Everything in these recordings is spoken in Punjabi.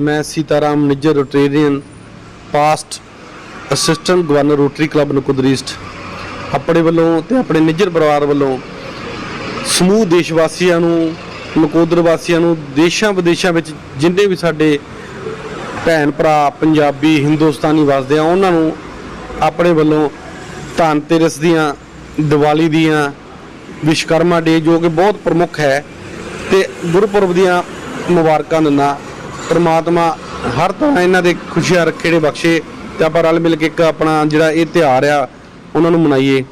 ਮੈਂ Sitaram Nijjar Rotarian past assistant governor Rotary Club Nakodar ਆਪਣੇ ਵੱਲੋਂ ਤੇ ਆਪਣੇ ਨਿੱਜਰ ਪਰਿਵਾਰ ਵੱਲੋਂ ਸਮੂਹ ਦੇਸ਼ ਵਾਸੀਆਂ ਨੂੰ ਨਕੋਦਰ ਵਾਸੀਆਂ ਨੂੰ ਦੇਸ਼ਾਂ ਵਿਦੇਸ਼ਾਂ ਵਿੱਚ ਜਿੰਨੇ ਵੀ ਸਾਡੇ ਭੈਣ ਭਰਾ ਪੰਜਾਬੀ, ਹਿੰਦੁਸਤਾਨੀ ਵਸਦੇ ਆ, ਉਹਨਾਂ ਨੂੰ ਆਪਣੇ ਵੱਲੋਂ ਧਨਤੇਰਸ ਦੀਆਂ, ਦੀਵਾਲੀ ਦੀਆਂ ਵਿਸ਼ਕਰਮਾ ਡੇ ਜੋ ਕਿ ਬਹੁਤ ਪ੍ਰਮੁੱਖ ਹੈ ਤੇ ਗੁਰਪੁਰਬ ਦੀਆਂ ਮੁਬਾਰਕਾਂ ਦਿੰਦਾ ਪ੍ਰਮਾਤਮਾ ਹਰ ਤਰ੍ਹਾਂ ਇਹਨਾਂ ਦੇ ਖੁਸ਼ੀਆਂ ਰੱਖੇ ਨੇ ਬਖਸ਼ੇ ਤੇ ਆਪਾਂ ਰਲ ਮਿਲ ਕੇ ਇੱਕ ਆਪਣਾ ਜਿਹੜਾ ਇਹ ਤਿਉਹਾਰ ਆ, ਉਹਨਾਂ ਨੂੰ ਮਨਾਈਏ।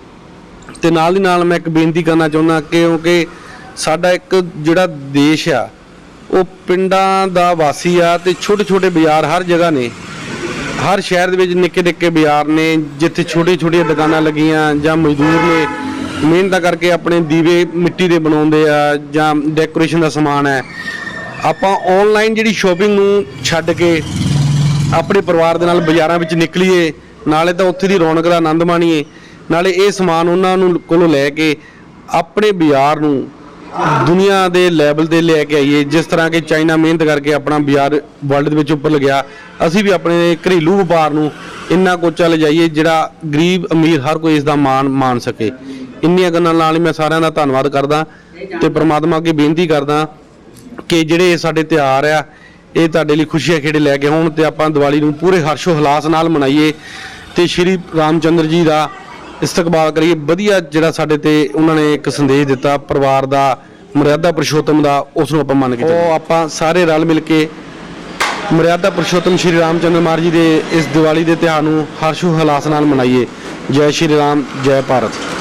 ਤੇ ਨਾਲ ਦੀ ਨਾਲ ਮੈਂ ਇੱਕ ਬੇਨਤੀ ਕਰਨਾ ਚਾਹੁੰਦਾ ਕਿਉਂਕਿ ਸਾਡਾ ਇੱਕ ਜਿਹੜਾ ਦੇਸ਼ ਆ, ਉਹ ਪਿੰਡਾਂ ਦਾ ਵਾਸੀ ਆ ਤੇ ਛੋਟੇ ਛੋਟੇ ਬਾਜ਼ਾਰ ਹਰ ਜਗ੍ਹਾ ਨੇ। ਹਰ ਸ਼ਹਿਰ ਦੇ ਵਿੱਚ ਨਿੱਕੇ ਨਿੱਕੇ ਬਾਜ਼ਾਰ ਨੇ, ਜਿੱਥੇ ਛੋਟੇ ਛੋਟੀਆਂ ਦੁਕਾਨਾਂ ਲੱਗੀਆਂ ਜਾਂ ਮਜ਼ਦੂਰ ਨੇ। ਮਿਹਨਤਾਂ ਕਰਕੇ ਆਪਣੇ ਦੀਵੇ ਮਿੱਟੀ ਦੇ ਬਣਾਉਂਦੇ ਆ ਜਾਂ ਡੈਕੋਰੇਸ਼ਨ ਦਾ ਸਮਾਨ ਹੈ। ਆਪਾਂ ਆਨਲਾਈਨ ਜਿਹੜੀ ਸ਼ਾਪਿੰਗ ਨੂੰ ਛੱਡ ਕੇ ਆਪਣੇ ਪਰਿਵਾਰ ਦੇ ਨਾਲ ਬਾਜ਼ਾਰਾਂ ਵਿੱਚ ਨਿਕਲੀਏ, ਨਾਲੇ ਤਾਂ ਉੱਥੇ ਦੀ ਰੌਣਕ ਦਾ ਆਨੰਦ ਮਾਣੀਏ, ਨਾਲੇ ਇਹ ਸਮਾਨ ਉਹਨਾਂ ਨੂੰ ਕੋਲੋਂ ਲੈ ਕੇ ਆਪਣੇ ਬਾਜ਼ਾਰ ਨੂੰ ਦੁਨੀਆ ਦੇ ਲੈਵਲ ਤੇ ਲੈ ਕੇ ਆਈਏ, ਜਿਸ ਤਰ੍ਹਾਂ ਕਿ ਚਾਈਨਾ ਮਿਹਨਤ ਕਰਕੇ ਆਪਣਾ ਬਾਜ਼ਾਰ ਵਰਲਡ ਦੇ ਵਿੱਚ ਉੱਪਰ ਲਗਿਆ, ਅਸੀਂ ਵੀ ਆਪਣੇ ਘਰੇਲੂ ਵਪਾਰ ਨੂੰ ਇੰਨਾ ਕੋਚਾ ਲਿਜਾਈਏ ਜਿਹੜਾ ਗਰੀਬ ਅਮੀਰ ਹਰ ਕੋਈ ਇਸ ਦਾ ਮਾਣ ਮਾਣ ਸਕੇ। ਇੰਨੀਆਂ ਗੱਲਾਂ ਨਾਲ ਹੀ ਮੈਂ ਸਾਰਿਆਂ ਦਾ ਧੰਨਵਾਦ ਕਰਦਾ ਤੇ ਪ੍ਰਮਾਤਮਾ ਅੱਗੇ ਬੇਨਤੀ ਕਰਦਾ ਕਿ ਜਿਹੜੇ ਇਹ ਸਾਡੇ ਤਿਉਹਾਰ ਆ ਇਹ ਤੁਹਾਡੇ ਲਈ ਖੁਸ਼ੀਆਂ ਖੇੜੇ ਲੈ ਕੇ ਹੋਣ ਤੇ ਆਪਾਂ ਦੀਵਾਲੀ ਨੂੰ ਪੂਰੇ ਹਰਸ਼ੋ ਹਲਾਸ ਨਾਲ ਮਨਾਈਏ ਤੇ ਸ਼੍ਰੀ ਰਾਮਚੰਦਰ ਜੀ ਦਾ ਇਸਤਕਬਾਲ ਕਰੀਏ। ਵਧੀਆ ਜਿਹੜਾ ਸਾਡੇ ਤੇ ਉਹਨਾਂ ਨੇ ਇੱਕ ਸੰਦੇਸ਼ ਦਿੱਤਾ, ਪਰਿਵਾਰ ਦਾ, ਮਰਿਆਦਾ ਪੁਰਸ਼ੋਤਮ ਦਾ, ਉਸ ਨੂੰ ਆਪਾਂ ਮੰਨ ਕੇ ਚੱਲੀਏ। ਉਹ ਆਪਾਂ ਸਾਰੇ ਰਲ ਮਿਲ ਕੇ ਮਰਿਆਦਾ ਪੁਰਸ਼ੋਤਮ ਸ਼੍ਰੀ ਰਾਮਚੰਦਰ ਮਾਰ ਜੀ ਦੇ ਇਸ ਦੀਵਾਲੀ ਦੇ ਤਿਉਹਾਰ ਨੂੰ ਹਰਸ਼ੋ ਹਲਾਸ ਨਾਲ ਮਨਾਈਏ। ਜੈ ਸ਼੍ਰੀ ਰਾਮ, ਜੈ ਭਾਰਤ।